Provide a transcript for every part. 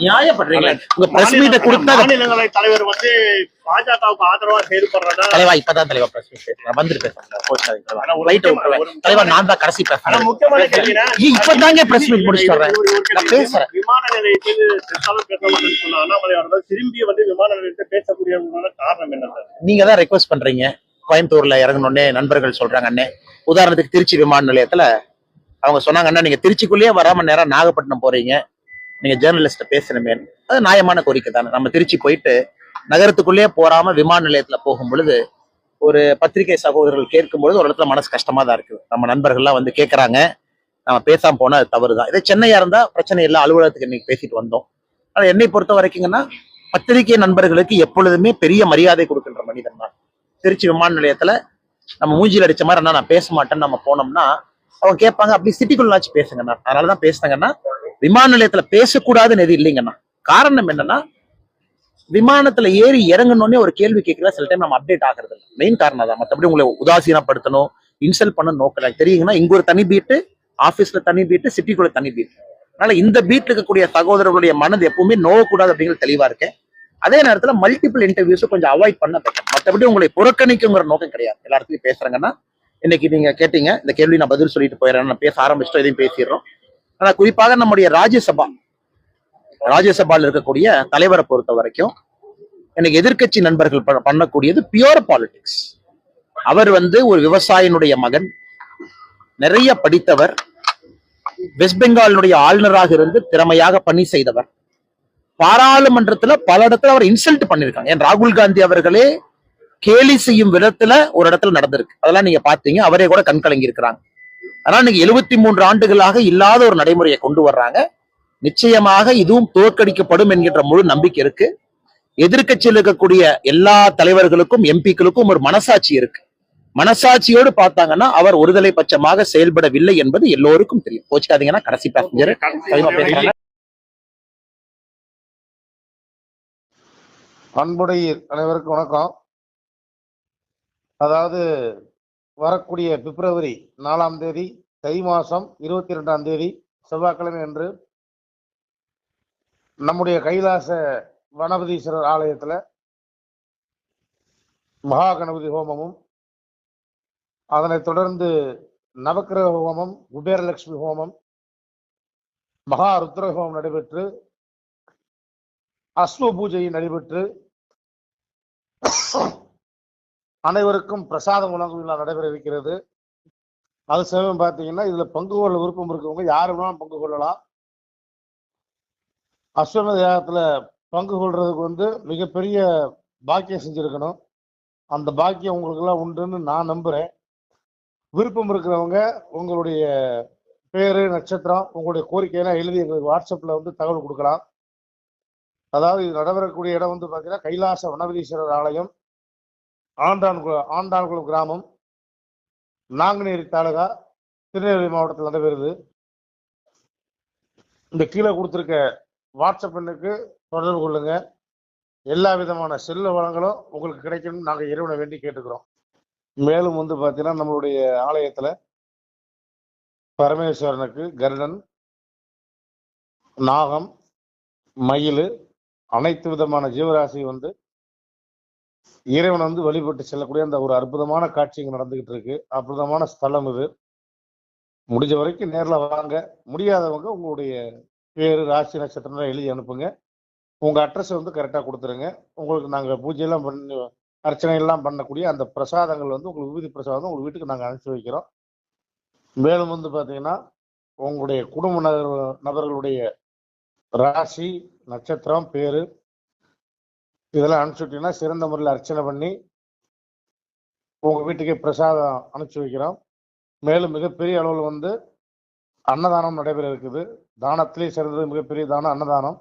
நியாயப்படுறீங்க உங்க பிரஸ் மீட்டை கொடுத்தா மாநிலங்களவை தலைவர் வந்து பாஜகவுக்கு ஆதரவா செயல்படுறதா தலைவா இப்பதான் தலைவா பிரஸ் மீட் வந்துட்டு பேசுறேன். தலைவா. நான் தான் கடைசி பேசுறேன். முக்கியமான இப்பதாங்க ஒரு நான் கேள்வி. பேசுறேன். விமான நிலையத்தில் சொன்ன அண்ணாமலை அவர்கள் திரும்பி வந்து விமான நிலையத்தில் பேசக்கூடிய காரணம் என்ன சார்? நீங்க தான் ரெக்வஸ்ட் பண்றீங்க. கோயம்புத்தூர்ல இறங்கணுன்னே நண்பர்கள் சொல்றாங்க அண்ணே. உதாரணத்துக்கு திருச்சி விமான நிலையத்துல அவங்க சொன்னாங்க அண்ணா நீங்க திருச்சிக்குள்ளேயே வராம நேரம் நாகப்பட்டினம் போறீங்க. நீங்க ஜேர்னலிஸ்ட பேசணுமே. அது நியாயமான கோரிக்கை தானே. நம்ம திருச்சி போயிட்டு நகரத்துக்குள்ளேயே போறாம விமான நிலையத்துல போகும் பொழுது ஒரு பத்திரிகை சகோதரர்கள் கேட்கும் பொழுது ஒரு இடத்துல மனசு கஷ்டமா தான் இருக்குது. நம்ம நண்பர்கள்லாம் வந்து கேட்கறாங்க நம்ம பேசாம போனா அது தவறு தான் இதே சென்னையா இருந்தா பிரச்சனை இல்லை. அலுவலகத்துக்கு இன்னைக்கு பேசிட்டு வந்தோம். ஆனா என்னை பொறுத்த வரைக்குங்கன்னா பத்திரிகை நண்பர்களுக்கு எப்பொழுதுமே பெரிய மரியாதை கொடுக்கின்ற மனிதன் தான் திருச்சி விமான நிலையத்துல நம்ம மூஞ்சியில் அடிச்ச மாதிரி நான் பேச மாட்டேன்னு நம்ம போனோம்னா அவங்க கேட்பாங்க. அப்படி சிட்டிக்குள்ளாச்சும் பேசுங்கண்ணா அதனாலதான் பேசுனாங்கன்னா விமான நிலையத்துல பேசக்கூடாதுன்னு எது இல்லைங்கண்ணா. காரணம் என்னன்னா விமானத்துல ஏறி இறங்கணும்னே ஒரு கேள்வி கேட்கல சில டைம் நம்ம அப்டேட் ஆகிறது இல்லை. மெயின் காரணம் தான் மற்றபடி உங்களை உதாசீனப்படுத்தணும் இன்சல்ட் பண்ண நோக்கல. தெரியுங்கன்னா இங்க ஒரு தனி பீட்டு ஆபீஸ்ல தனி பீட்டு சிட்டிக்குள்ள தனி பீட் அதனால இந்த பீட்ல இருக்கக்கூடிய சகோதரர்களுடைய மனது எப்பவுமே நோவக்கூடாது அப்படிங்கிறது தெளிவா இருக்கேன் அதே நேரத்துல மல்டிபிள் இன்டர்வியூஸும் கொஞ்சம் அவாய்ட் பண்ண better. மத்தபடி உங்களை புறக்கணிக்குங்கிற நோக்கம் கிடையாது. எல்லா இடத்துலயும் பேசுறாங்கன்னா இன்னைக்கு நீங்க கேட்டீங்க இந்த கேள்வி நான் பதில் சொல்லிட்டு போயிடுறேன். நான் பேச ஆரம்பிச்சிட்டோம் எதையும் பேசிடுறோம். ஆனா குறிப்பாக நம்முடைய ராஜ்யசபா ராஜ்யசபால இருக்கக்கூடிய தலைவரை பொறுத்த வரைக்கும் எனக்கு எதிர்க்கட்சி நண்பர்கள் ப- பண்ணக்கூடியது பியூர் பாலிடிக்ஸ் அவர் வந்து ஒரு விவசாயினுடைய மகன் நிறைய படித்தவர் வெஸ்ட் பெங்காலினுடைய ஆளுநராக இருந்து திறமையாக பணி செய்தவர். பாராளுமன்றத்துல பல இடத்துல அவர் இன்சல்ட் பண்ணிருக்காங்க ஏன் ராகுல் காந்தி அவர்களே கேலி செய்யும் விதத்துல ஒரு இடத்துல நடந்திருக்கு. அதெல்லாம் நீங்க பாத்தீங்க அவரே கூட கண்கலங்கி இருக்கிறாங்க. ஆனால் நீங்க எழுபத்தி மூன்று ஆண்டுகளாக இல்லாத ஒரு நடைமுறையை கொண்டு வர்றாங்க. நிச்சயமாக இதுவும் தோற்கடிக்கப்படும் என்கின்ற முழு நம்பிக்கை இருக்கு. எதிர்க்கட்சியில் இருக்கக்கூடிய எல்லா தலைவர்களுக்கும் எம்பிக்களுக்கும் ஒரு மனசாட்சி இருக்கு. மனசாட்சியோடு பார்த்தாங்கன்னா அவர் ஒருதலை பட்சமாக செயல்படவில்லை என்பது எல்லோருக்கும் தெரியும். கோச்சுக்காதீங்கன்னா கடைசி பேசஞ்சர் அன்புடைய அனைவருக்கும் வணக்கம். அதாவது வரக்கூடிய பிப்ரவரி நாலாம் தேதி தை மாதம் இருபத்தி ரெண்டாம் தேதி செவ்வாய்க்கிழமை அன்று நம்முடைய கைலாச வனபதீஸ்வரர் ஆலயத்தில் மகா கணபதி ஹோமமும் அதனைத் தொடர்ந்து நவக்கிரக ஹோமம் குபேரலட்சுமி ஹோமம் மகா ருத்ர ஹோமம் நடைபெற்று அஸ்வ பூஜை நடைபெற்று அனைவருக்கும் பிரசாதம் வழங்கும் விழா நடைபெற இருக்கிறது அது சமயம் பார்த்தீங்கன்னா இதுல பங்கு கொள்ள விருப்பம் இருக்கவங்க யாரு வேணாலும் பங்கு கொள்ளலாம். அஸ்வமேத யாகத்துல பங்கு கொள்றதுக்கு வந்து மிகப்பெரிய பாக்கியம் செஞ்சிருக்கணும். அந்த பாக்கியம் உங்களுக்கு எல்லாம் உண்டுன்னு நான் நம்புறேன். விருப்பம் இருக்கிறவங்க உங்களுடைய பேரு நட்சத்திரம் உங்களுடைய கோரிக்கையெல்லாம் எழுதி எங்களுக்கு வாட்ஸ்அப்ல வந்து தகவல் கொடுக்கலாம். அதாவது இது நடைபெறக்கூடிய இடம் வந்து பார்த்தீங்கன்னா கைலாச வனவதீஸ்வரர் ஆலயம். ஆண்டான் ஆண்டான்குளம் கிராமம் நாங்குநேரி தாலுகா திருநெல்வேலி மாவட்டத்தில் நடைபெறுது. இந்த கீழே கொடுத்துருக்க வாட்ஸ்அப் எண்ணுக்கு தொடர்பு கொள்ளுங்க. எல்லா விதமான செல்ல வளங்களும் உங்களுக்கு கிடைக்கணும்னு நாங்கள் இறைவனை வேண்டி கேட்டுக்கிறோம். மேலும் வந்து பார்த்தீங்கன்னா நம்மளுடைய ஆலயத்தில் பரமேஸ்வரனுக்கு கருடன் நாகம் மயில் அனைத்து விதமான ஜீவராசி வந்து இறைவன் வந்து வழிபட்டு செல்லக்கூடிய அந்த ஒரு அற்புதமான காட்சி இங்கே நடந்துகிட்டு இருக்கு. அற்புதமான ஸ்தலம் இது. முடிஞ்ச வரைக்கும் நேரில் வாங்க. முடியாதவங்க உங்களுடைய பேர் ராசி நட்சத்திரம் எழுதி அனுப்புங்க. உங்கள் அட்ரஸ் வந்து கரெக்டாக கொடுத்துருங்க. உங்களுக்கு நாங்கள் பூஜையெல்லாம் பண்ணி அர்ச்சனை எல்லாம் பண்ணக்கூடிய அந்த பிரசாதங்கள் வந்து உங்களுக்கு விபூதி பிரசாதம் உங்கள் வீட்டுக்கு நாங்கள் அனுப்பிச்சி வைக்கிறோம். மேலும் வந்து பார்த்தீங்கன்னா உங்களுடைய குடும்ப நபர்களுடைய ராசி நட்சத்திரம் பேர் இதெல்லாம் அனுப்பிச்சுட்டீங்கன்னா சிறந்த முறையில் அர்ச்சனை பண்ணி உங்க வீட்டுக்கே பிரசாதம் அனுப்பிச்சு வைக்கிறோம். மேலும் மிகப்பெரிய அளவில் வந்து அன்னதானம் நடைபெற இருக்குது. தானத்திலே சிறந்தது மிகப்பெரிய தானம் அன்னதானம்.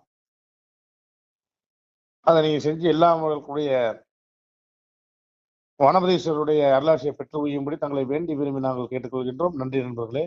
அதை நீங்கள் செஞ்சு எல்லா மக்களுக்குடைய வனபதீஸ்வரருடைய அருளாசியை பெற்று உய்யும்படி தங்களை வேண்டி விரும்பி நாங்கள் கேட்டுக்கொள்கின்றோம். நன்றி நண்பர்களே.